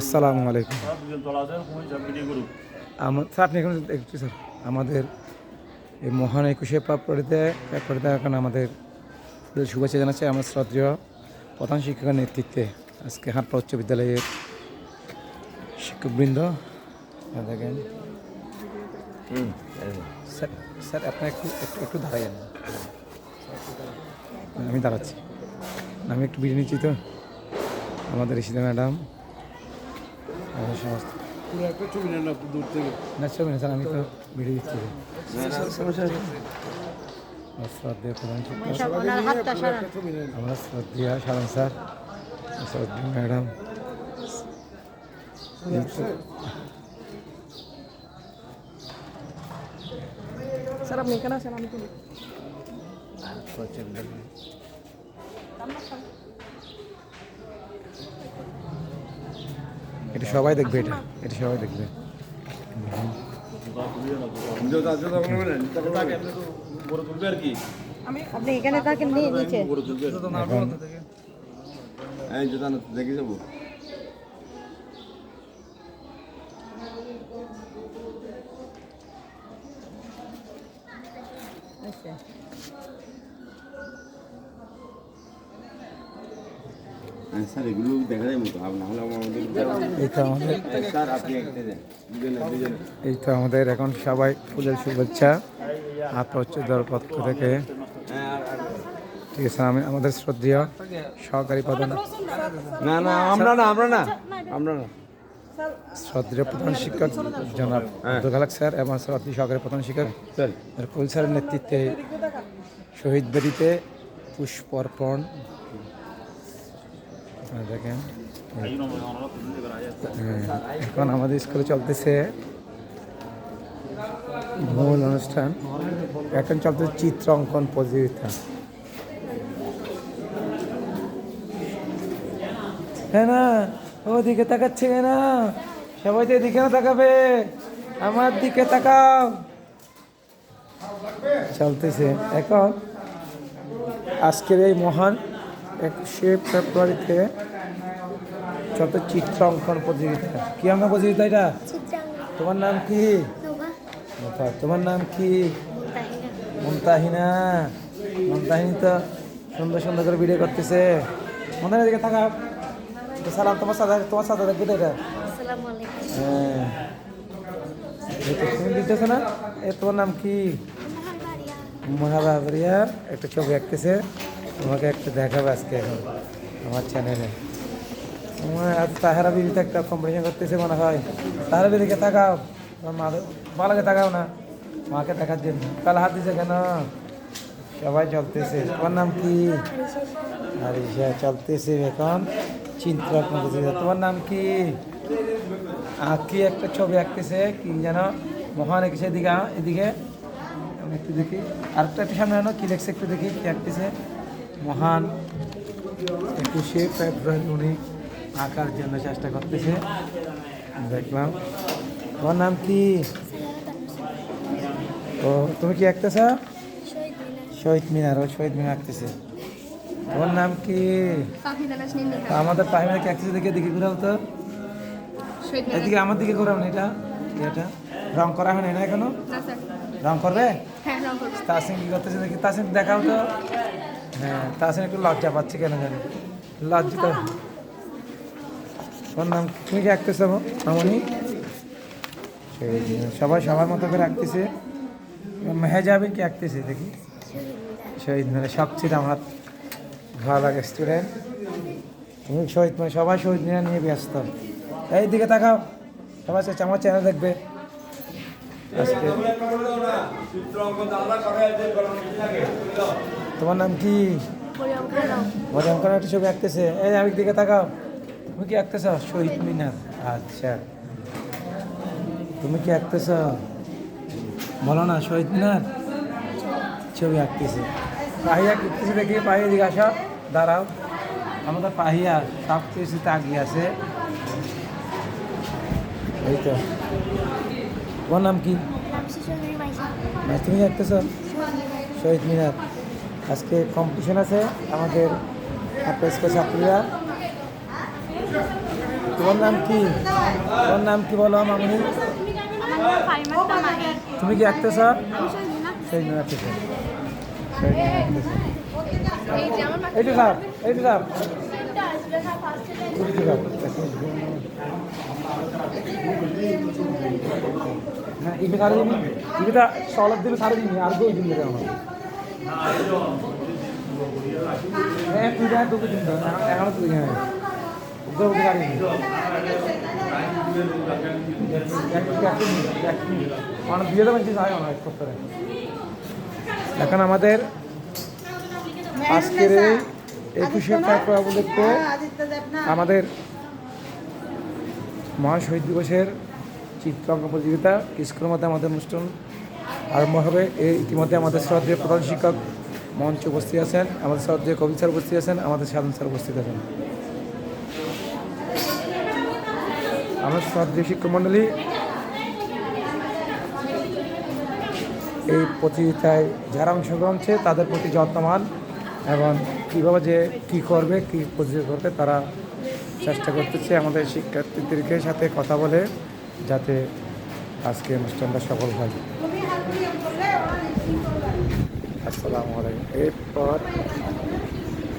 আসসালামু আলাইকুম। আমার স্যার আপনি এখন একটু স্যার আমাদের এই মহান একুশে প্রাপড়িতে প্রাপড়িতে এখন আমাদের শুভেচ্ছা জানাচ্ছি আমার শ্রদ্ধেয় প্রধান শিক্ষকের নেতৃত্বে। আজকে হাটপা উচ্চ বিদ্যালয়ের শিক্ষকবৃন্দ দেখেন। স্যার স্যার আপনার একটু একটু একটু দাঁড়াইয়েন। আমি দাঁড়াচ্ছি। আমি একটু বিরিয়ে নিচ্ছি তো। আমাদের ঋষিতা ম্যাডাম। আমার শ্রদ্ধেয় প্রধান শিক্ষক সব ওনার হাতটা সরান ছবি নেন আমরা শ্রদ্ধেয় সারান স্যার শ্রদ্ধেয় ম্যাডাম স্যার আপনি এখানে আছেন আমি এটা সবাই দেখবে এটা। এটা সবাই দেখবে। আপনি দেখে যাব স্যার এগুলো দেখা যায় মতো। না হলে আমাদের এই তো আমাদের স্যার আপনি তো আমাদের এখন সবাই ফুলের শুভেচ্ছা। উচ্চতর পক্ষ থেকে। ঠিক আছে আমি আমাদের শ্রদ্ধেয় সহকারী প্রধান না না আমরা না আমরা না আমরা না। শ্রদ্ধেয় প্রধান শিক্ষক জনাব আব্দুল খালাক স্যার এবং শ্রদ্ধেয় সহকারী প্রধান শিক্ষক স্যার। রকুল স্যারের নেতৃত্বে শহীদ বেদিতে পুষ্প অর্পণ আপনারা দেখেন। হ্যাঁ, এখন আমাদের স্কুলে চলতেছে মূল অনুষ্ঠান। এখন চলতেছে চিত্র অঙ্কন প্রতিযোগিতা। হ্যাঁ না ওদিকে তাকাচ্ছে কেন সবাই তো এদিকে না তাকাবে। আমার দিকে তাকাও। চলতেছে। এখন আজকের এই মহান একুশে ফেব্রুয়ারিতে যত চিত্র অঙ্কন প্রতিযোগিতা। কি অঙ্কন প্রতিযোগিতা এটা? তোমার নাম কি? তোমার নাম কি? মমতাহিনা মমতাহিনী তো সুন্দর সুন্দর করে ভিডিও করতেছে। মনে দিকে থাকা সালাম। তোমার সাথে তোমার সাথে দেখবে তো এটা? হ্যাঁ। তুমি দিতেছো না? এ তোমার নাম কি? মহাবাবরিয়া একটা ছবি আঁকতেছে। তোমাকে একটা দেখাবে আজকে এখন, আমার চ্যানেলে আজ তাহারা বিবিতে একটা কম্পিটিশন করতেছে মনে হয়। তাহারা বিদিকে তাকাও। মা তাকাও না। মাকে দেখার জন্য। কাল হাত দিছে কেন? সবাই চলতেছে। তোমার নাম কি? আরিশা। চলতেছে এখন। চিন্তা তোমার নাম কি? আর কি একটা ছবি আঁকতেছে, কি যেন? মহান এঁকেছে এদিকে। এদিকে একটু দেখি। আর একটু একটু সামনে কি লেখছে একটু দেখি, কি আঁকতেছে। মহান একুশে ফেব্রুয়ারি উনি আঁকার জন্য চেষ্টা করতেছে। দেখলাম। তোমার নাম কি? ও তুমি কি আঁকতেছ? শহীদ মিনার। ও শহীদ মিনার আঁকতেছে। তোমার নাম কি? আমাদের পাহিমার কি আঁকতেছে দেখে দেখি ঘুরাও তো। এদিকে আমার দিকে ঘোরাও না এটা। এটা। রং করা হয়নি না এখনও? রং করবে? তাসিম কি করতেছে দেখি। তাসিম দেখাও তো। হ্যাঁ তাসিম একটু লজ্জা পাচ্ছে, কেন জানি। লজ্জিত তোমার নাম তুমি কি আঁকতেছ মামনি? সবাই সবার মতো করে আঁকতেছে মেহেজাবি কি আঁকতেছে দেখি। শহীদ মানে সবচেয়ে আমার ভালো লাগে স্টুডেন্ট তুমি শহীদ মানে সবাই শহীদ মিনার নিয়ে ব্যস্ত। এই দিকে তাকাও, সবাই চাচ্ছে আমার চ্যানেল দেখবে। আজকে তোমার নাম কি? মজাম করে একটা ছবি আঁকতেছে। এই আমি দিকে তাকাও। তুমি কি আঁকতেছ? শহীদ মিনার। আচ্ছা। তুমি কি আঁকতেছ? বলো না শহীদ মিনার? ছবি আঁকতেছে। পাহিয়া আঁকতেছে দেখি পাহিয়া দিকে আসো। দাঁড়াও। আমাদের পাহিয়া সব কিছুতে আগিয়ে আছে। এই তো। তোমার নাম কি? তুমি আঁকতেছ? শহীদ মিনার। আজকে কম্পিটিশন আছে আমাদের ছাত্র ছাত্রীরা তোমার নাম কি? তোমার নাম কি বলো মামনি তুমি কি আঁকতেছ স্যার সেই জন্য আঁকতেছ। এইটা স্যার এইটা স্যার এইটা স্যার হ্যাঁ এটা সারা দিন এটা সলার দিলে সারা দিন আর দুই দিন আমার হ্যাঁ এখনও গাড়ি মানে এখন আমাদের আজকের এই একুশে উপলক্ষে আমাদের মহান শহীদ দিবসের চিত্রাঙ্কন প্রতিযোগিতা স্কুলের মধ্যে আমাদের অনুষ্ঠান আরম্ভ হবে। এই ইতিমধ্যে আমাদের শ্রদ্ধেয় প্রধান শিক্ষক মঞ্চে উপস্থিত আছেন, আমাদের শ্রদ্ধেয় কবি স্যার উপস্থিত আছেন, আমাদের সাধন স্যার উপস্থিত আছেন। আমার শ্রদ্ধেয় শিক্ষক মণ্ডলী, এই প্রতিযোগিতায় যারা অংশগ্রহণ হচ্ছে তাদের প্রতি যত্নবান এবং কীভাবে যে কী করবে, কী প্রতিযোগিতা করবে, তারা চেষ্টা করতেছে আমাদের শিক্ষার্থীদেরকে সাথে কথা বলে, যাতে আজকে অনুষ্ঠানটা সফল হয়। আসসালামু আলাইকুম। এরপর